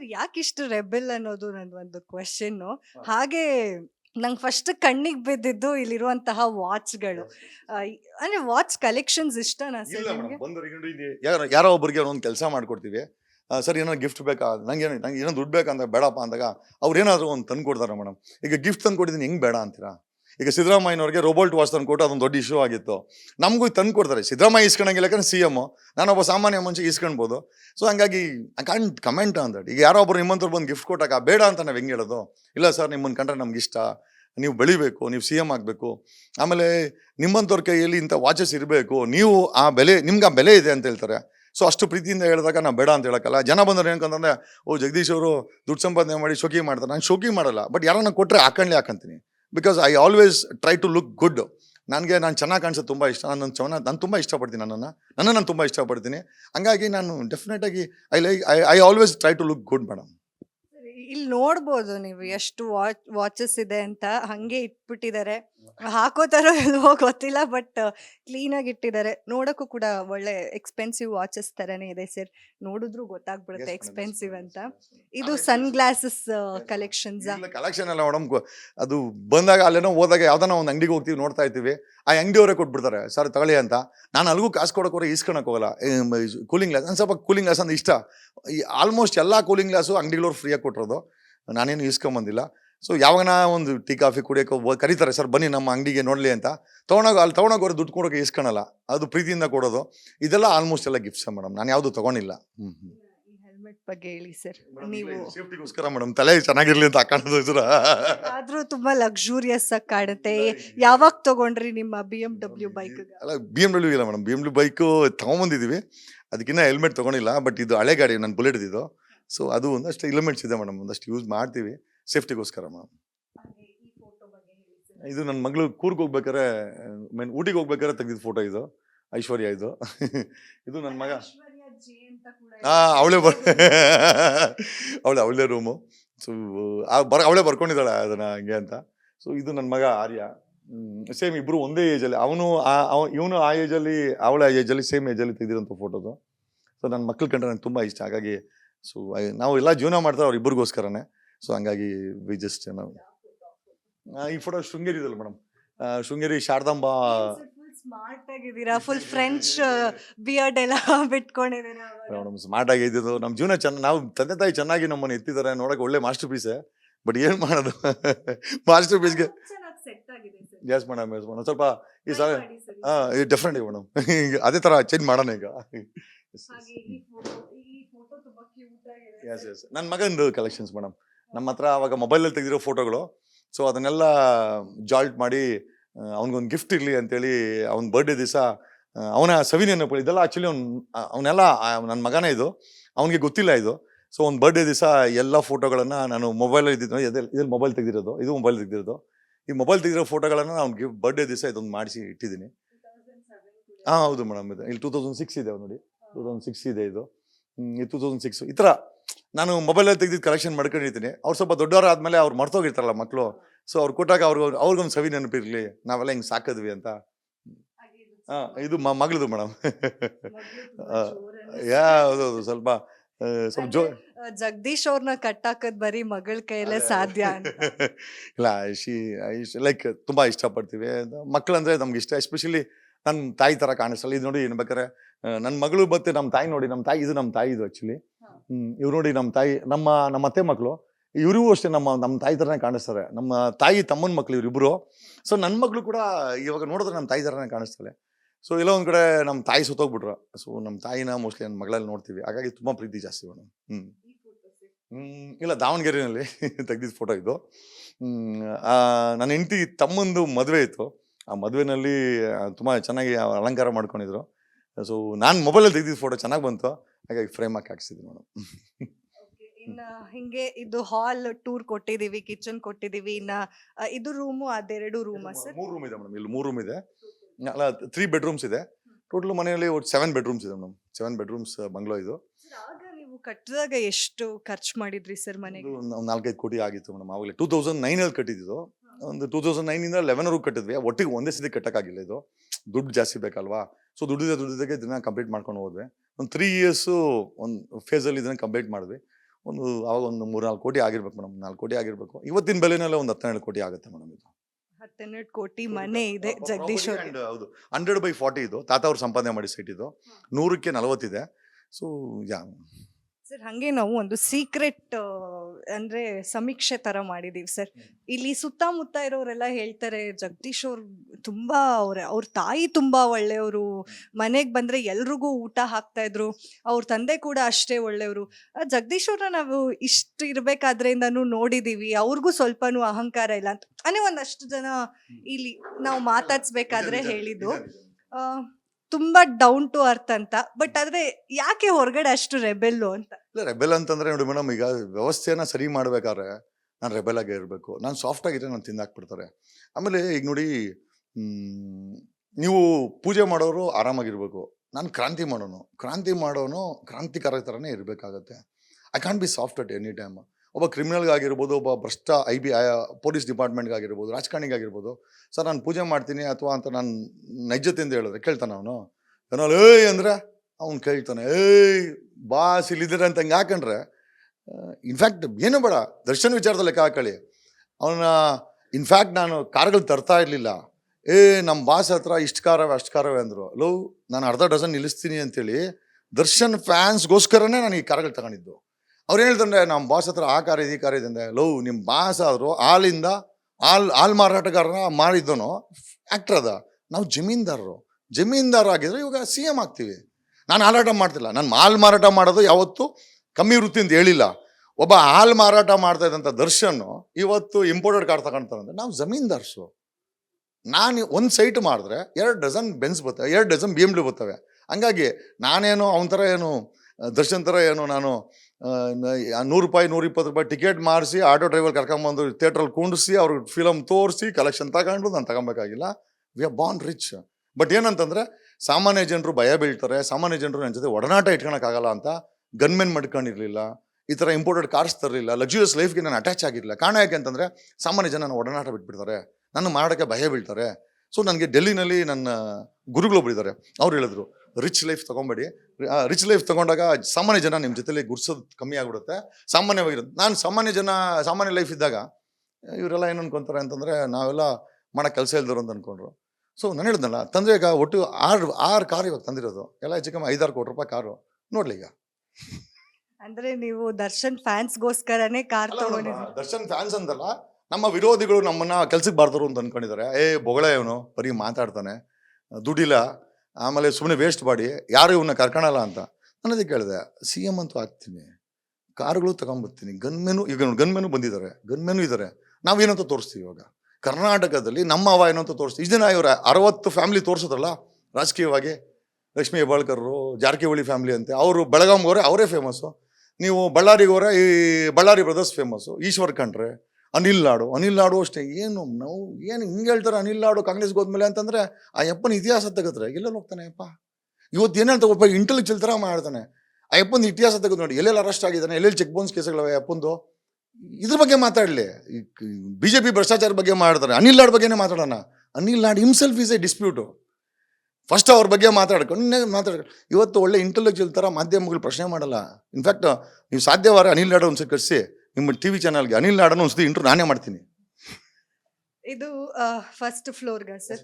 Sir ಯಾಕಿಷ್ಟು rebel ಅನ್ನೋದು ನನ್ನ ಒಂದು ಕ್ವಶನ್ ಹಾಗೆ ನಂಗೆ ಫಸ್ಟ್ ಕಣ್ಣಿಗೆ ಬಿದ್ದಿದ್ದು ಇಲ್ಲಿರುವಂತಹ ವಾಚ್ಗಳು. ಅಂದ್ರೆ ವಾಚ್ ಕಲೆಕ್ಷನ್ಸ್ ಬಂದವರಿಗೆ ಯಾರೋ ಯಾರೋ ಒಬ್ಬರಿಗೆ ಒಂದು ಕೆಲಸ ಮಾಡ್ಕೊಡ್ತೀವಿ. ಸರ್ ಏನೋ ಗಿಫ್ಟ್ ಬೇಕಾ? ನಂಗೆ ಏನೋ ನಂಗೆ ಏನೋ ದುಡ್ಡು ಬೇಕಂತ ಬೇಡಪ್ಪ ಅಂದಾಗ ಅವ್ರು ಏನಾದರೂ ಒಂದು ತಂದು ಕೊಡ್ತಾರೆ ಮೇಡಮ್. ಈಗ ಗಿಫ್ಟ್ ತಂದು ಕೊಟ್ಟಿದ್ದೀನಿ ಹೆಂಗೆ ಬೇಡ ಅಂತೀರಾ? ಈಗ ಸಿದ್ದರಾಮಯ್ಯನವ್ರಿಗೆ ರೋಬೋಲ್ಟ್ ವಾಚ್ ತಂದು ಕೊಟ್ಟು ಅದೊಂದು ದೊಡ್ಡ ಇಶ್ಯೂ ಆಗಿತ್ತು. ನಮಗೂ ತಂದು ಕೊಡ್ತಾರೆ ಸಿದ್ದರಾಮಯ್ಯ ಇಸ್ಕೊಳಂಗಿಲ್ಲ ಯಾಕಂದ್ರೆ ಸಿ ಎಂ ನಾನೊಬ್ಬ ಸಾಮಾನ್ಯ ಮನುಷ್ಯ ಇಸ್ಕೊಳ್ಬೋದು ಸೊ ಹಂಗಾಗಿ ಐ ಕಾಂಟ್ ಕಮೆಂಟ್ ದಟ್ ಈಗ ಯಾರೋ ಒಬ್ಬರು ನಿಮ್ಮಂತವ್ರು ಬಂದು ಗಿಫ್ಟ್ ಕೊಟ್ಟಾಗ ಬೇಡ ಅಂತ ನಾವು ಹೆಂಗೆ ಹೇಳೋದು? ಇಲ್ಲ ಸರ್ ನಿಮ್ಮನ್ನು ಕಂಡ್ರೆ ನಮ್ಗೆ ಇಷ್ಟ. ನೀವು ಬೆಳಿಬೇಕು, ನೀವು ಸಿ ಎಂ ಆಗಬೇಕು. ಆಮೇಲೆ ನಿಮ್ಮಂಥವ್ರ ಕೈಯಲ್ಲಿ ಇಂಥ ವಾಚಸ್ ಇರಬೇಕು. ನೀವು ಆ ಬೆಲೆ, ನಿಮ್ಗೆ ಆ ಬೆಲೆ ಇದೆ ಅಂತ ಹೇಳ್ತಾರೆ. ಸೊ ಅಷ್ಟು ಪ್ರೀತಿಯಿಂದ ಹೇಳಿದಾಗ ನಾವು ಬೇಡ ಅಂತ ಹೇಳೋಕ್ಕಲ್ಲ. ಜನ ಬಂದರೆ ಏನಕ್ಕಂತಂದ್ರೆ, ಓ ಜಗದೀಶ್ ಅವರು ದುಡ್ಡು ಸಂಪಾದನೆ ಮಾಡಿ ಶೋಕಿ ಮಾಡ್ತಾರೆ. ನಾನು ಶೋಕಿ ಮಾಡಲ್ಲ. ಬಟ್ ಯಾರನ್ನ ಕೊಟ್ಟರೆ ಹಾಕೊಂಡ್ಲೆ ಹಾಕಂತೀನಿ. Because I always try to look good ನನಗೆ ನಾನು ಚೆನ್ನಾಗಿ ಕಾಣಿಸೋದು ತುಂಬ ಇಷ್ಟ. ನಾನು ಚೆನ್ನಾಗಿ, ನಾನು ತುಂಬ ಇಷ್ಟಪಡ್ತೀನಿ ನನ್ನನ್ನು. ನನ್ನನ್ನು ನಾನು ತುಂಬ ಇಷ್ಟಪಡ್ತೀನಿ. ಹಂಗಾಗಿ ನಾನು ಡೆಫಿನೆಟಾಗಿ I like I I always try to look good madam ಇಲ್ಲಿ ನೋಡ್ಬೋದು ನೀವು ಎಷ್ಟು ವಾಚ್ ವಾಚಸ್ ಇದೆ ಅಂತ ಹಂಗೆ ಇಟ್ಬಿಟ್ಟಿದ್ದಾರೆ. ಹಾಕೋತಾರೋ ಇಲ್ವೋ ಗೊತ್ತಿಲ್ಲ ಬಟ್ ಕ್ಲೀನ್ ಆಗಿ ಇಟ್ಟಿದ್ದಾರೆ. ನೋಡಕ್ಕೂ ಕೂಡ ಒಳ್ಳೆ ಎಕ್ಸ್ಪೆನ್ಸಿವ್ ವಾಚಸ್ ತರನೇ ಇದೆ ಸರ್. ನೋಡಿದ್ರು ಗೊತ್ತಾಗ್ಬಿಡುತ್ತೆ ಎಕ್ಸ್ಪೆನ್ಸಿವ್ ಅಂತ. ಇದು ಸನ್ ಗ್ಲಾಸಸ್ ಕಲೆಕ್ಷನ್ಸ್ ಕಲೆಕ್ಷನ್ ಎಲ್ಲ ಮೇಡಮ್ ಅದು ಬಂದಾಗ ಅಲ್ಲೇನೋ ಹೋದಾಗ ಯಾವ್ದಾನ ಒಂದು ಅಂಗಡಿಗೆ ಹೋಗ್ತೀವಿ ನೋಡ್ತಾ ಇರ್ತೀವಿ. ಆ ಅಂಗಡಿಯವರೇ ಕೊಟ್ಬಿಡ್ತಾರೆ. ಸರ್ ತಗೊಳ್ಳಿ ಅಂತ. ನಾನು ಅಲ್ಗೂ ಕಾಸು ಕೊಡೋಕೋರೆ ಇಸ್ಕೊಳಕ್ ಹೋಗಲ್ಲ. ಕೂಲಿಂಗ್ ಗ್ಲಾಸ್ ನಾನು ಸ್ವಲ್ಪ ಕೂಲಿಂಗ್ ಗ್ಲಾಸ್ ಅಂದ್ರೆ ಇಷ್ಟ. ಆಲ್ಮೋಸ್ಟ್ ಎಲ್ಲ ಕೂಲಿಂಗ್ ಗ್ಲಾಸು ಅಂಗಡಿಗಳವ್ರು ಫ್ರೀಯಾಗಿ ಕೊಟ್ಟಿರೋದು. ನಾನೇನು ಇಸ್ಕೊಂಬಂದಿಲ್ಲ ಸೊ ಯಾವಾಗ ಒಂದು ಟೀ ಕಾಫಿ ಕುಡಿಯೋಕೆ ಕರೀತಾರೆ ಸರ್ ಬನ್ನಿ ನಮ್ಮ ಅಂಗಡಿಗೆ ನೋಡಲಿ ಅಂತ. ತೊಗೊಂಡೋಗ ಅಲ್ಲಿ ತೊಗೊಂಡೋಗೋರು ದುಡ್ಡು ಕೊಡೋಕೆ ಇಸ್ಕೊಳಲ್ಲ ಅದು ಪ್ರೀತಿಯಿಂದ ಕೊಡೋದು. ಇದೆಲ್ಲ ಆಲ್ಮೋಸ್ಟ್ ಎಲ್ಲ ಗಿಫ್ಟ್ಸ್ ಮೇಡಮ್ ನಾನು ಯಾವುದು ತಗೊಂಡಿಲ್ಲ. ಹ್ಞೂ ಹೆಲ್ಮೆಟ್ ಬಗ್ಗೆ ಹೇಳಿ ಸರ್. ನೀವು ಸೇಫ್ಟಿಗೋಸ್ಕರ ಮೇಡಮ್ ತಲೆ ಚೆನ್ನಾಗಿರ್ಲಿ ಅಂತ ಇದ್ರ ಆದ್ರೂ ತುಂಬಾ ಲಕ್ಸುರಿಯಸ್ ಆಗಿ ಕಾಣುತ್ತೆ. ಯಾವಾಗ ತಗೊಂಡ್ರಿ ನಿಮ್ಮ ಬಿ ಎಂ ಡಬ್ಲ್ಯೂ ಬೈಕ್ ಅಲ್ಲ ಬಿ ಎಂ ಡಬ್ಲ್ಯೂ ಇಲ್ಲ madam B M W bike ತೊಗೊಂಬಂದಿದ್ದೀವಿ ಅದಕ್ಕಿಂತ ಹೆಲ್ಮೆಟ್ ತಗೊಂಡಿಲ್ಲ ಬಟ್ ಇದು ಹಳೆ ಗಾಡಿ ನನ್ನ ಬುಲೆಟ್ ಇದು. ಸೊ ಅದು ಒಂದಷ್ಟು ಎಲಿಮೆಂಟ್ಸ್ ಇದೆ ಮೇಡಮ್ ಒಂದಷ್ಟು ಯೂಸ್ ಮಾಡ್ತೀವಿ. ಸೇಫ್ಟಿಗೋಸ್ಕರ ಮೇಡಮ್ ಇದು ನನ್ನ ಮಗಳು ಕೂರ್ಗೆ ಹೋಗ್ಬೇಕಾರೆ ಮೀನ್ ಊಟಿಗೆ ಹೋಗ್ಬೇಕಾರೆ ತೆಗೆದಿದ್ದ ಫೋಟೋ ಇದು ಐಶ್ವರ್ಯ ಇದು. ಇದು ನನ್ನ ಮಗ. ಹಾಂ ಅವಳೇ ಬರ್ ಅವಳೆ ಅವಳೇ ರೂಮು. ಸೊ ಬರ ಅವಳೇ ಬರ್ಕೊಂಡಿದ್ದಾಳೆ ಅದನ್ನ ಹಂಗೆ ಅಂತ. ಸೊ ಇದು ನನ್ನ ಮಗ ಆರ್ಯ. ಸೇಮ್ ಇಬ್ಬರು ಒಂದೇ ಏಜಲ್ಲಿ. ಅವನು ಇವನು ಆ ಏಜಲ್ಲಿ ಅವಳ ಏಜಲ್ಲಿ ಸೇಮ್ ಏಜಲ್ಲಿ ತೆಗೆದಿರೋಂಥ ಫೋಟೋದು. ಸೊ ನನ್ನ ಮಕ್ಳು ಕಂಡ್ರೆ ನಂಗೆ ತುಂಬ ಇಷ್ಟ. ಹಾಗಾಗಿ ಸೊ ನಾವು ಎಲ್ಲ ಜೀವನ ಮಾಡ್ತಾರೆ ಅವ್ರ ಇಬ್ಬರಿಗೋಸ್ಕರನೇ ಸೊ ಹಂಗಾಗಿ ವಿ ಜಸ್ಟ್ ನಾವು ಈ ಫೋಟೋ ಶೃಂಗೇರಿ ಇದಲ್ಲ ಮೇಡಮ್ ಶೃಂಗೇರಿ ಶಾರದಾಂಬ. ಸ್ಮಾರ್ಟ್ ಆಗಿದ್ದೀರಾ? ಫುಲ್ ಫ್ರೆಂಚ್ ಬಿಯರ್ಡ್ ಎಲ್ಲ ಬಿಟ್ಕೊಂಡಿದ್ದೀರಾ ಮೇಡಮ್ ಸ್ಮಾರ್ಟ್ ಆಗಿ ಇದ್ದಿದ್ದು ನಮ್ಮ ಜೀವನ ಚೆನ್ನಾಗಿ ನಾವು ತಂದೆ ತಾಯಿ ಚೆನ್ನಾಗಿ ನಮ್ಮನ್ನು ಎತ್ತಿದ್ದಾರೆ ನೋಡಕ್ಕೆ ಒಳ್ಳೆ ಮಾಸ್ಟರ್ ಪೀಸ್ ಬಟ್ ಏನು ಮಾಡೋದು? ಮಾಸ್ಟರ್ ಪೀಸ್ಗೆ ಗ್ಯಾಸ್ ಮೇಡಮ್ ಎಸ್ ಮೇಡಮ್ ಸ್ವಲ್ಪ ಈ ಸಲ ಹಾಂ ಇದು ಡೆಫ್ರೆಂಟ್ ಮೇಡಮ್ ಅದೇ ಥರ ಚೇಂಜ್ ಮಾಡೋಣ ಈಗ. ಎಸ್ ಎಸ್ ನನ್ನ ಮಗಂದು ಕಲೆಕ್ಷನ್ಸ್ ಮೇಡಮ್ ನಮ್ಮ ಹತ್ರ ಅವಾಗ ಮೊಬೈಲಲ್ಲಿ ತೆಗೆದಿರೋ ಫೋಟೋಗಳು. ಸೊ ಅದನ್ನೆಲ್ಲ ಜಾಲ್ಟ್ ಮಾಡಿ ಅವ್ನಿಗೊಂದು ಗಿಫ್ಟ್ ಇರಲಿ ಅಂತೇಳಿ ಅವ್ನ ಬರ್ಡೇ ದಿವಸ ಅವನ ಸವಿನೇನು ಇದೆಲ್ಲ ಆ್ಯಕ್ಚುಲಿ ಅವ್ನು ಅವನ್ನೆಲ್ಲ ನನ್ನ ಮಗನೇ ಇದು. ಅವನಿಗೆ ಗೊತ್ತಿಲ್ಲ ಇದು. ಸೊ ಒಂದು ಬರ್ಡೇ ದಿವಸ ಎಲ್ಲ ಫೋಟೋಗಳನ್ನು ನಾನು ಮೊಬೈಲಲ್ಲಿ ಇದ್ದಿದ್ದು ಇದ್ರಲ್ಲಿ ಮೊಬೈಲ್ ತೆಗೆದಿರೋದು ಇದು ಮೊಬೈಲ್ ತೆಗೆದಿರೋದು. ಈ ಮೊಬೈಲ್ ತೆಗೆದಿರೋ ಫೋಟೋಗಳನ್ನು ಅವ್ನು ಗಿಫ್ಟ್ ಬರ್ಡೇ ದಿವಸ ಇದೊಂದು ಮಾಡಿಸಿ ಇಟ್ಟಿದ್ದೀನಿ. ಹಾಂ ಹೌದು ಮೇಡಮ್ ಇದು ಇಲ್ಲಿ ಟೂ ತೌಸಂಡ್ ಸಿಕ್ಸ್ ಇದೆ ನೋಡಿ. ಟೂ ತೌಸಂಡ್ ಸಿಕ್ಸ್ ಇದೆ ಇದು. ಟೂ ತೌಸಂಡ್ ಸಿಕ್ಸ್ ಈ ಥರ ನಾನು ಮೊಬೈಲಲ್ಲಿ ತೆಗೆದಿದ್ದು ಕಲೆಕ್ಷನ್ ಮಾಡ್ಕೊಂಡಿರ್ತೀನಿ. ಅವ್ರು ಸ್ವಲ್ಪ ದೊಡ್ಡವರು ಆದಮೇಲೆ ಅವ್ರು ಮರ್ತೋಗಿರ್ತಾರಲ್ಲ ಮಕ್ಕಳು ಸೊ ಅವ್ರು ಕೊಟ್ಟಾಗ ಅವ್ರಿಗೆ ಅವ್ರಿಗೊಂದು ಸವಿ ನೆನಪಿರಲಿ. ನಾವೆಲ್ಲ ಹಿಂಗೆ ಸಾಕಿದ್ವಿ ಅಂತ. ಹಾಂ ಇದು ಮ ಮಗಳದು ಮೇಡಮ್. ಯಾ ಹೌದು ಹೌದು ಸ್ವಲ್ಪ ಸ್ವಲ್ಪ ಜೋ ಜಗದೀಶ್ ಅವ್ರನ್ನ ಕಟ್ಟಾಕದ್ ಬರೀ ಮಗಳ ಕೈಯಲ್ಲೇ ಸಾಧ್ಯ ಇಲ್ಲ ಶಿ ಲೈಕ್ ತುಂಬ ಇಷ್ಟಪಡ್ತೀವಿ. ಮಕ್ಕಳಂದ್ರೆ ನಮ್ಗೆ ಇಷ್ಟ ಎಸ್ಪೆಷಲಿ ನನ್ನ ತಾಯಿ ಥರ ಕಾಣಿಸಲ್ಲ. ಇದು ನೋಡಿ ಬೇಕಾರೆ ನನ್ನ ಮಗಳು ಬತ್ತೆ ನಮ್ಮ ತಾಯಿ ನೋಡಿ ನಮ್ಮ ತಾಯಿ ಇದು ನಮ್ಮ ತಾಯಿ ಇದು ಆ್ಯಕ್ಚುಲಿ. ಇವ್ರು ನೋಡಿ ನಮ್ಮ ತಾಯಿ, ನಮ್ಮ ನಮ್ಮ ಅತ್ತೆ ಮಕ್ಕಳು ಇವರಿಗೂ ಅಷ್ಟೇ ನಮ್ಮ ನಮ್ಮ ತಾಯಿ ಥರನೇ ಕಾಣಿಸ್ತಾರೆ. ನಮ್ಮ ತಾಯಿ, ತಮ್ಮನ ಮಕ್ಕಳು ಇವರಿಬ್ಬರು ಸೊ ನನ್ನ ಮಕ್ಕಳು ಕೂಡ ಇವಾಗ ನೋಡಿದ್ರೆ ನಮ್ಮ ತಾಯಿ ಥರನೇ ಕಾಣಿಸ್ತಾಳೆ ಸೊ ಎಲ್ಲೋ ಒಂದು ಕಡೆ ನಮ್ಮ ತಾಯಿ ಸುತ್ತೋಗ್ಬಿಟ್ರು. ಸೊ ನಮ್ಮ ತಾಯಿನ ಮೋಸ್ಟ್ಲಿ ನನ್ನ ಮಗಳಲ್ಲಿ ನೋಡ್ತೀವಿ. ಹಾಗಾಗಿ ತುಂಬ ಪ್ರೀತಿ ಜಾಸ್ತಿ ಮೇಡಮ್ ಹ್ಞೂ ಇಲ್ಲ ದಾವಣಗೆರೆಯಲ್ಲಿ ತೆಗ್ದಿದ್ದ ಫೋಟೋ ಇದು. ನನ್ನ ಹೆಂಡತಿ ತಮ್ಮಂದು ಮದುವೆ ಇತ್ತು. ಆ ಮದುವೆನಲ್ಲಿ ತುಂಬ ಚೆನ್ನಾಗಿ ಅಲಂಕಾರ ಮಾಡ್ಕೊಂಡಿದ್ರು. ಸೊ ನಾನು ಮೊಬೈಲಲ್ಲಿ ತೆಗೆದಿದ್ದ ಫೋಟೋ ಚೆನ್ನಾಗಿ ಬಂತು. ಹಾಗಾಗಿ ಫ್ರೇಮ್ ಹಾಕಿ ಹಾಕ್ಸಿದ್ವಿ ಮೇಡಮ್ ಇನ್ನ ಹಿಂಗೆ ಇದು ಹಾಲ್ ಟೂರ್ ಕೊಟ್ಟಿದೀವಿ ಕಿಚನ್ ಕೊಟ್ಟಿದೀವಿ ಇನ್ನ ಇದು ರೂಮು ಅದೆರಡು ರೂಮ್ ಸರ್ ಮೂರು ರೂಮ್ ಇದೆ ಮೇಡಮ್ ಇಲ್ಲಿ ಮೂರು ರೂಮ್ ಇದೆ. ಅಲ್ಲ ತ್ರೀ ಬೆಡ್ರೂಮ್ಸ್ ಇದೆ. ಟೋಟಲ್ ಮನೆಯಲ್ಲಿ ಒಟ್ಟು ಸೆವೆನ್ ಬೆಡ್ರೂಮ್ಸ್ ಇದೆ ಮೇಡಮ್ ಸೆವೆನ್ ಬೆಡ್ರೂಮ್ಸ್ ಬಂಗ್ಲೋ ಇದು. ಆಗ ನೀವು ಕಟ್ಟಿದಾಗ ಎಷ್ಟು ಖರ್ಚು ಮಾಡಿದ್ರಿ ಸರ್ ಮನೆಗೆ? ಒಂದು ನಾಲ್ಕೈದು ಕೋಟಿ ಆಗಿತ್ತು ಮೇಡಮ್ ಆವಾಗಲೇ ಟೂ ತೌಸಂಡ್ ನೈನಲ್ಲಿ ಕಟ್ಟಿದ್ದು. ಒಂದು ಟೂ ತೌಸಂಡ್ ನೈನಿಂದ ಲೆವೆನ್ವರೆಗೂ ಕಟ್ಟಿದ್ವಿ. ಒಟ್ಟಿಗೆ ಒಂದೇ ಸತಿ ಕಟ್ಟಕ್ಕಾಗಿಲ್ಲ ಇದು. ದುಡ್ಡು ಜಾಸ್ತಿ ಬೇಕಲ್ವಾ? ಸೊ ದುಡ್ಡಿದೆ ದುಡ್ಡಿದಾಗೆ ಇದನ್ನ ಕಂಪ್ಲೀಟ್ ಮಾಡ್ಕೊಂಡು ಹೋದ್ವಿ. ಒಂದು ತ್ರೀ ಇಯರ್ಸು ಒಂದು ಫೇಸಲ್ಲಿ ಇದನ್ನ ಕಂಪ್ಲೀಟ್ ಮಾಡಿದ್ವಿ. ಒಂದು ಆವಾಗ ಒಂದು ಮೂರು ನಾಲ್ಕು ಕೋಟಿ ಆಗಿರ್ಬೇಕು ಮೇಡಮ್. ನಾಲ್ಕು ಕೋಟಿ ಆಗಿರ್ಬೇಕು. ಇವತ್ತಿನ ಬೆಲೆನಲ್ಲೇ ಒಂದು ಹತ್ತೆರಡು ಕೋಟಿ ಆಗುತ್ತೆ ಮೇಡಮ್ ಇದು. ಹತ್ತೆರಡು ಕೋಟಿ ಮನೆ ಇದೆ ಜಗದೀಶ್ ಹೌದು. ಹಂಡ್ರೆಡ್ ಬೈ ಫಾರ್ಟಿ ಇದು. ತಾತ ಅವ್ರು ಸಂಪಾದನೆ ಮಾಡಿ ಸೈಟ್ ಇದು. ನೂರಕ್ಕೆ ನಲವತ್ತಿದೆ. ಸೊ ಯಾ ಸರ್ ಹಾಗೆ ನಾವು ಒಂದು ಸೀಕ್ರೆಟ್ ಅಂದ್ರೆ ಸಮೀಕ್ಷೆ ತರ ಮಾಡಿದೀವಿ ಸರ್. ಇಲ್ಲಿ ಸುತ್ತಮುತ್ತ ಇರೋರೆಲ್ಲ ಹೇಳ್ತಾರೆ ಜಗದೀಶ್ ಅವ್ರು ತುಂಬಾ ಅವ್ರ ಅವ್ರ ತಾಯಿ ತುಂಬಾ ಒಳ್ಳೆಯವರು. ಮನೆಗೆ ಬಂದ್ರೆ ಎಲ್ರಿಗೂ ಊಟ ಹಾಕ್ತಾ ಇದ್ರು. ಅವ್ರ ತಂದೆ ಕೂಡ ಅಷ್ಟೇ ಒಳ್ಳೆಯವರು. ಜಗದೀಶ್ ಅವ್ರನ್ನ ನಾವು ಇಷ್ಟು ಇರ್ಬೇಕಾದ್ರಿಂದನೂ ನೋಡಿದೀವಿ. ಅವ್ರಿಗೂ ಸ್ವಲ್ಪನೂ ಅಹಂಕಾರ ಇಲ್ಲ ಅಂತ. ಅನೇ ಒಂದಷ್ಟು ಜನ ಇಲ್ಲಿ ನಾವು ಮಾತಾಡ್ಸ್ಬೇಕಾದ್ರೆ ಹೇಳಿದ್ದು. ತುಂಬಾ ಡೌನ್ ಟು ಅರ್ತ್ ಅಂತ ಬಟ್ ಆದ್ರೆ ಯಾಕೆ ಹೊರಗಡೆ ಅಷ್ಟು ರೆಬೆಲ್ಲು ಅಂತ? ಇಲ್ಲ ರೆಬೆಲ್ ಅಂತಂದ್ರೆ ನೋಡಿ ಮೇಡಮ್ ಈಗ ವ್ಯವಸ್ಥೆನ ಸರಿ ಮಾಡ್ಬೇಕಾದ್ರೆ ನಾನು ರೆಬೆಲ್ ಆಗೇ ಇರಬೇಕು. ನಾನು ಸಾಫ್ಟ್ ಆಗಿದ್ರೆ ನಾನು ತಿಂದಾಕ್ಬಿಡ್ತಾರೆ ಆಮೇಲೆ ಈಗ ನೋಡಿ ನೀವು ಪೂಜೆ ಮಾಡೋರು ಆರಾಮಾಗಿರ್ಬೇಕು. ನಾನು ಕ್ರಾಂತಿ ಮಾಡೋನು. ಕ್ರಾಂತಿ ಮಾಡೋನು ಕ್ರಾಂತಿಕಾರ ಥರನೇ ಇರಬೇಕಾಗತ್ತೆ. I can't be soft at any time ಒಬ್ಬ ಕ್ರಿಮಿನಲ್ಗಾಗಿರ್ಬೋದು ಒಬ್ಬ ಭ್ರಷ್ಟ ಐ ಬಿ ಪೊಲೀಸ್ ಡಿಪಾರ್ಟ್ಮೆಂಟ್ಗಾಗಿರ್ಬೋದು ರಾಜಕಾರಣಿಗಾಗಿರ್ಬೋದು ಸರ್, ನಾನು ಪೂಜೆ ಮಾಡ್ತೀನಿ ಅಥವಾ ಅಂತ ನಾನು ನೈಜತೆಯಿಂದ ಹೇಳಿದ್ರೆ ಕೇಳ್ತಾನೆ ಅವನು? ಏನೋ ಏಯ್ ಅಂದ್ರೆ? ಅವ್ನು ಕೇಳ್ತಾನೆ, ಏಯ್, ಬಾಸ್ ಇಲ್ಲಿದ್ದೀರ ಅಂತ ಹಂಗೆ ಹಾಕೊಂಡ್ರೆ ಇನ್ಫ್ಯಾಕ್ಟ್ ಏನು ಬೇಡ, ದರ್ಶನ್ ವಿಚಾರದಲ್ಲಿ ಲೆಕ್ಕ ಹಾಕೊಳ್ಳಿ. ಅವನ ಇನ್ಫ್ಯಾಕ್ಟ್ ನಾನು ಕಾರ್ಗಳು ತರ್ತಾ ಇರಲಿಲ್ಲ. ಏ ನಮ್ಮ ಬಾಸ್ ಹತ್ರ ಇಷ್ಟು ಕಾರವೇ, ಅಷ್ಟು ಕಾರವೇ ಅಂದರು. ಲೋ, ನಾನು ಅರ್ಧ ಡಜನ್ ನಿಲ್ಲಿಸ್ತೀನಿ ಅಂತೇಳಿ ದರ್ಶನ್ ಫ್ಯಾನ್ಸ್ಗೋಸ್ಕರನೇ ನಾನು ಈ ಕಾರ್ಗಳು ತಗೊಂಡಿದ್ದು. ಅವ್ರು ಹೇಳ್ತಂದ್ರೆ ನಮ್ಮ ಬಾಸ್ ಹತ್ರ ಆ ಕಾರ್ ಇದೆ ಲವ್ ನಿಮ್ಮ ಬಾಸ್ ಆದರು ಹಾಲಿಂದ ಹಾಲ್ ಹಾಲ್ ಮಾರಾಟಗಾರನ ಮಾಡಿದ್ದನು ಆ್ಯಕ್ಟ್ರ್ ಅದ. ನಾವು ಜಮೀನ್ದಾರರು. ಜಮೀನ್ದಾರ ಆಗಿದ್ರೆ ಇವಾಗ ಸಿ ಎಂ ಆಗ್ತೀವಿ. ನಾನು ಹಾಲಾಟ ಮಾಡ್ತಿಲ್ಲ. ನಾನು ಹಾಲು ಮಾರಾಟ ಮಾಡೋದು ಯಾವತ್ತು ಕಮ್ಮಿ ಅಂತ ಹೇಳಿಲ್ಲ. ಒಬ್ಬ ಹಾಲು ಮಾರಾಟ ಮಾಡ್ತಾ ಇದ್ದಂಥ ದರ್ಶನ್ ಇವತ್ತು ಇಂಪೋರ್ಟೆಡ್ ಕಾರ್ ತಗೊಂತಾರೆ ನಾವು ಜಮೀನ್ದಾರ್ಸು. ನಾನು ಒಂದು ಸೈಟ್ ಮಾಡಿದ್ರೆ ಎರಡು ಡಜನ್ ಬೆನ್ಸ್ ಬರ್ತವೆ ಎರಡು ಡಜನ್ ಬಿ ಎಂ ಡಿ ಬರ್ತವೆ ಹಂಗಾಗಿ ನಾನೇನು ಅವನ ಥರ ಏನು, ದರ್ಶನ್ ಥರ ಏನು ನಾನು ನೂರು ರೂಪಾಯಿ, ನೂರ ಇಪ್ಪತ್ತು ರೂಪಾಯಿ ಟಿಕೆಟ್ ಮಾಡಿಸಿ ಆಟೋ ಡ್ರೈವರ್ ಕರ್ಕೊಂಬಂದು ಥಿಯೇಟ್ರಲ್ಲಿ ಕುಂಡಿಸಿ ಅವ್ರಿಗೆ ಫಿಲಮ್ ತೋರಿಸಿ ಕಲೆಕ್ಷನ್ ತಗೊಂಡು ನಾನು ತಗೊಬೇಕಾಗಿಲ್ಲ. We are born rich but ಏನಂತಂದ್ರೆ, ಸಾಮಾನ್ಯ ಜನರು ಭಯ ಬೀಳ್ತಾರೆ, ಸಾಮಾನ್ಯ ಜನರು ನನ್ನ ಜೊತೆ ಒಡನಾಟ ಇಟ್ಕೊಳಕ್ಕಾಗಲ್ಲ ಅಂತ ಗನ್ಮೆನ್ ಮಡ್ಕೊಂಡಿರಲಿಲ್ಲ, ಈ ಥರ ಇಂಪೋರ್ಟೆಡ್ ಕಾರ್ಸ್ ತರಲಿಲ್ಲ ಲಕ್ಸುರಿಯಸ್ ಲೈಫ್ಗೆ ನಾನು ಅಟ್ಯಾಚ್ ಆಗಿರಲಿಲ್ಲ. ಕಾರಣ ಯಾಕೆ ಅಂತಂದರೆ, ಸಾಮಾನ್ಯ ಜನ ನನ್ನ ಒಡನಾಟ ಬಿಟ್ಬಿಡ್ತಾರೆ ನನ್ನ ಮಾಡೋಕ್ಕೆ ಭಯ ಬೀಳ್ತಾರೆ. ಸೊ ನನಗೆ ಡೆಲ್ಲಿನಲ್ಲಿ ನನ್ನ ಗುರುಗಳೊಬ್ಬರಿದ್ದಾರೆ ಅವ್ರು ಹೇಳಿದ್ರು ರಿಚ್ ಲೈಫ್ ತೊಗೊಬೇಡಿ. ರಿಚ್ ಲೈಫ್ ತೊಗೊಂಡಾಗ ಸಾಮಾನ್ಯ ಜನ ನಿಮ್ಮ ಜೊತೆಲಿ ಗುರ್ಸೋದು ಕಮ್ಮಿ ಆಗ್ಬಿಡುತ್ತೆ. ಸಾಮಾನ್ಯವಾಗಿರುತ್ತೆ ನಾನು ಸಾಮಾನ್ಯ ಜನ ಸಾಮಾನ್ಯ ಲೈಫ್ ಇದ್ದಾಗ ಇವರೆಲ್ಲ ಏನು ಅನ್ಕೊಂತಾರೆ ಅಂತಂದರೆ ನಾವೆಲ್ಲ ಮಾಡೋ ಕೆಲಸ ಇಲ್ದರು ಅಂತ ಅಂದ್ಕೊಂಡ್ರು ಸೊ ನಾನು ಹೇಳಿದ್ನಲ್ಲ ತಂದರೆ ಈಗ ಒಟ್ಟು ಆರು ಆರು ಕಾರ್ ಇವಾಗ ತಂದಿರೋದು. ಎಲ್ಲ ಹೆಚ್ಚು ಕಮ್ಮಿ ಐದಾರು ಕೋಟಿ ರೂಪಾಯಿ ಕಾರು ನೋಡ್ಲಿ ಈಗ. ಅಂದ್ರೆ ನೀವು ದರ್ಶನ್ ಫ್ಯಾನ್ಸ್ಗೋಸ್ಕರನೇ ಕಾರ್ ಅಲ್ಲ ದರ್ಶನ್ ಫ್ಯಾನ್ಸ್ ಅಂದಲ್ಲ ನಮ್ಮ ವಿರೋಧಿಗಳು ನಮ್ಮನ್ನ ಕೆಲ್ಸಕ್ಕೆ ಬಾರ್ದರು ಅಂತ ಅನ್ಕೊಂಡಿದ್ದಾರೆ. ಏ ಬೊಗಳೇ ಇವನು ಬರೀ ಮಾತಾಡ್ತಾನೆ. ದುಡ್ಡಿಲ್ಲ. ಆಮೇಲೆ ಸುಮ್ಮನೆ ವೇಸ್ಟ್ ಮಾಡಿ, ಯಾರು ಇವನ್ನ ಕರ್ಕೊಳಲ್ಲ ಅಂತ? ನಾನು ಅದಕ್ಕೆ ಕೇಳಿದೆ ಸಿ ಎಂ ಅಂತೂ ಹಾಕ್ತೀನಿ. ಕಾರುಗಳು ತಗೊಂಬರ್ತೀನಿ ಗನ್ಮೆನು ಈಗ ಗನ್ಮೆನು ಬಂದಿದ್ದಾರೆ ಗನ್ಮೆನು ಇದ್ದಾರೆ ನಾವೇನಂತ ತೋರಿಸ್ತೀವಿ ಇವಾಗ? ಕರ್ನಾಟಕದಲ್ಲಿ ನಮ್ಮ ಅವ ಏನಂತ ತೋರಿಸ್ತೀವಿ? ಇಷ್ಟು ದಿನ ಇವರ, ಅರವತ್ತು ಫ್ಯಾಮಿಲಿ ತೋರಿಸೋದ್ರಲ್ಲ? ರಾಜಕೀಯವಾಗಿ? ಲಕ್ಷ್ಮಿ ಹೆಬ್ಬಾಳ್ಕರ್ರು, ಜಾರಕಿಹೊಳಿ ಫ್ಯಾಮಿಲಿ ಅಂತೆ. ಅವರು ಬೆಳಗಾಂ ಹೋರೆ ಅವರೇ ಫೇಮಸ್ಸು ನೀವು ಬಳ್ಳಾರಿಗೆ ಹೋರೆ ಈ ಬಳ್ಳಾರಿ ಬ್ರದರ್ಸ್ ಫೇಮಸ್ಸು ಈಶ್ವರ್ ಖಂಡ್ರೆ. ಅನಿಲ್ ನಾಡು ಅನಿಲ್ ನಾಡು ಅಷ್ಟೇ, ಏನು ನಾವು ಏನು ಹಿಂಗೆ ಹೇಳ್ತಾರೆ ಅನಿಲ್ ನಾಡು ಕಾಂಗ್ರೆಸ್ಗೆ ಹೋದ್ಮೇಲೆ ಅಂತಂದ್ರೆ, ಆ ಯಪ್ಪನ ಇತಿಹಾಸ ತೆಗೆದ್ರೆ ಎಲ್ಲೆಲ್ಲಿ ಹೋಗ್ತಾನೆ ಅಪ್ಪ ಇವತ್ತು ಏನು ಹೇಳ್ತಾ ಒಬ್ಬ ಇಂಟೆಲೆಕ್ಚುಯಲ್ ಥರ ಮಾಡ್ತಾನೆ ಆ ಯಪ್ಪನ ಇತಿಹಾಸ ತೆಗೆದು ನೋಡಿ, ಎಲ್ಲೆಲ್ಲಿ ಅರೆಸ್ಟ್ ಆಗಿದ್ದಾನೆ, ಎಲ್ಲೆಲ್ಲಿ ಚೆಕ್ ಬೌನ್ಸ್ ಕೇಸ್ಗಳವೆ ಅಪ್ಪಂದು ಇದ್ರ ಬಗ್ಗೆ ಮಾತಾಡಲಿ. ಬಿ ಜೆ ಪಿ ಭ್ರಷ್ಟಾಚಾರ ಬಗ್ಗೆ ಮಾಡ್ತಾರೆ, ಅನಿಲ್ ನಾಡ್ ಬಗ್ಗೆನೇ ಮಾತಾಡೋಣ. Anil Nad himself is a dispute first ಅವ್ರ ಬಗ್ಗೆ ಮಾತಾಡ್ಕೊಂಡು ಮಾತಾಡ್ಕೊಂಡು ಇವತ್ತು ಒಳ್ಳೆ ಇಂಟೆಲೆಕ್ಚುಯಲ್ ಥರ ಮಾಧ್ಯಮಗಳು ಪ್ರಶ್ನೆ ಮಾಡಲ್ಲ. ಇನ್ಫ್ಯಾಕ್ಟ್ ನೀವು ಸಾಧ್ಯವಾರ ಅನಿಲ್ ನಾಡ್ ಒಂದ್ಸರಿ ಕರೆಸಿ. ನಿಮ್ಮ ಟಿ ವಿ ಚಾನಲ್ಗೆ ಅನಿಲ್ ನಾಡನ್ನು ಒಂದ್ಸತಿ ಇಂಟ್ರು ನಾನೇ ಮಾಡ್ತೀನಿ. ಇದು ಫಸ್ಟ್ ಫ್ಲೋರ್ ಗ ಸರ್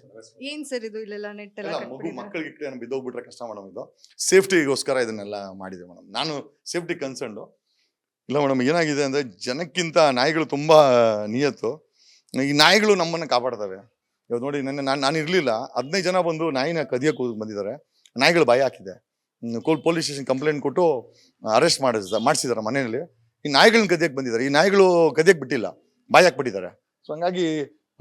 ಏನ್ ಸರ್ ಇದು ಇಲ್ಲೆಲ್ಲ ನೆಟ್ ಎಲ್ಲ ಮಗು ಮಕ್ಕಳಿಗೆ ಇಟ್ಟರೆ ನಾನು ಬಿದ್ದೋಗ್ಬಿಟ್ರೆ ಕಷ್ಟ ಮೇಡಮ್ ಇದು. ಸೇಫ್ಟಿಗೋಸ್ಕರ ಇದನ್ನೆಲ್ಲ ಮಾಡಿದೆ ಮೇಡಮ್. ನಾನು ಸೇಫ್ಟಿ ಕನ್ಸರ್ನ್ ಇಲ್ಲ ಮೇಡಮ್ ಏನಾಗಿದೆ ಅಂದರೆ ಜನಕ್ಕಿಂತ ನಾಯಿಗಳು ತುಂಬ ನಿಯತ್ತು. ಈ ನಾಯಿಗಳು ನಮ್ಮನ್ನು ಕಾಪಾಡ್ತವೆ. ಇವಾಗ ನೋಡಿ ನನ್ನ ನಾನು ನಾನು ಇರಲಿಲ್ಲ. ಹದಿನೈದು ಜನ ಬಂದು ನಾಯಿನ ಕದಿಯೋಕೆ ಬಂದಿದ್ದಾರೆ. ನಾಯಿಗಳು ಭಯ ಹಾಕಿದೆ. ಕೋಲ್ ಪೊಲೀಸ್ ಸ್ಟೇಷನ್ ಕಂಪ್ಲೇಂಟ್ ಕೊಟ್ಟು ಅರೆಸ್ಟ್ ಮಾಡಿಸಿದ ಮಾಡಿಸಿದ್ದಾರೆ ಮನೆಯಲ್ಲಿ. ಈ ನಾಯಿಗಳನ್ನ ಗದ್ದೆಗೆ ಬಂದಿದ್ದಾರೆ. ಈ ನಾಯಿಗಳು ಗದ್ದೆಗೆ ಬಿಟ್ಟಿಲ್ಲ ಬಾಯಿ ಹಾಕ್ಬಿಟ್ಟಿದ್ದಾರೆ ಸೊ ಹಂಗಾಗಿ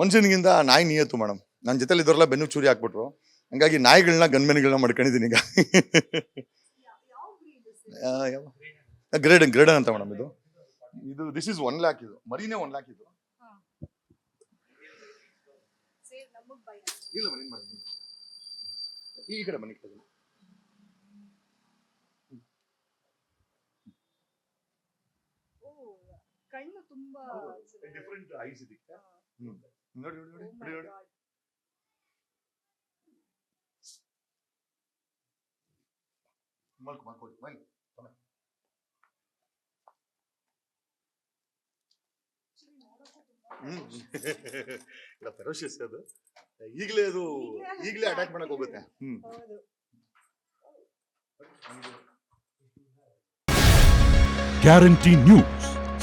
ಮನುಷ್ಯನಿಗಿಂತ ನಾಯಿ ನಿಯತ್ತು ಮೇಡಮ್ ನನ್ನ ಜೊತೆಲಿ ಇದ್ರಲ್ಲ ಬೆನ್ನು ಚೂರಿ ಹಾಕ್ಬಿಟ್ರು. ಹಂಗಾಗಿ ನಾಯಿಗಳನ್ನ ಗನ್ಮೆನ್ಗಳನ್ನ ಮಾಡ್ಕೊಂಡಿದ್ದೀನಿ ಈಗ. ಗ್ರೇಡ್ ಗ್ರೇಡ್ ಅಂತ ಮೇಡಮ್ ಇದು. ಇದು ದಿಸ್ ಇಸ್ ಒನ್ ಲ್ಯಾಕ್ ಇದು. ಮರಿನೇ ಒನ್ ಲ್ಯಾಕ್ ಇದು. ಇಲ್ಲ ಈ ಕಡೆ ಬನ್ನಿ. ಕಣ್ಣು ತುಂಬಾ ಡಿಫರೆಂಟ್ ಐಸ್ ಇದಕ್ಕೆ ನೋಡಿ ನೋಡಿ ನೋಡಿ. ನೋಡಿ ನೋಡಿ. ಮಲ್ಕು ಮಲ್ಕೋಡಿ ಮಲ್ ತಮ್ಮ. ಇಲ್ಲ ಫೆರೋಷಿಯಸ್ ಅದು. ಈಗಲೇ ಅದು ಈಗಲೇ ಅಟ್ಯಾಕ್ ಮಾಡಕ್ ಹೋಗುತ್ತೆ ಹ್ಮ್. Guarantee news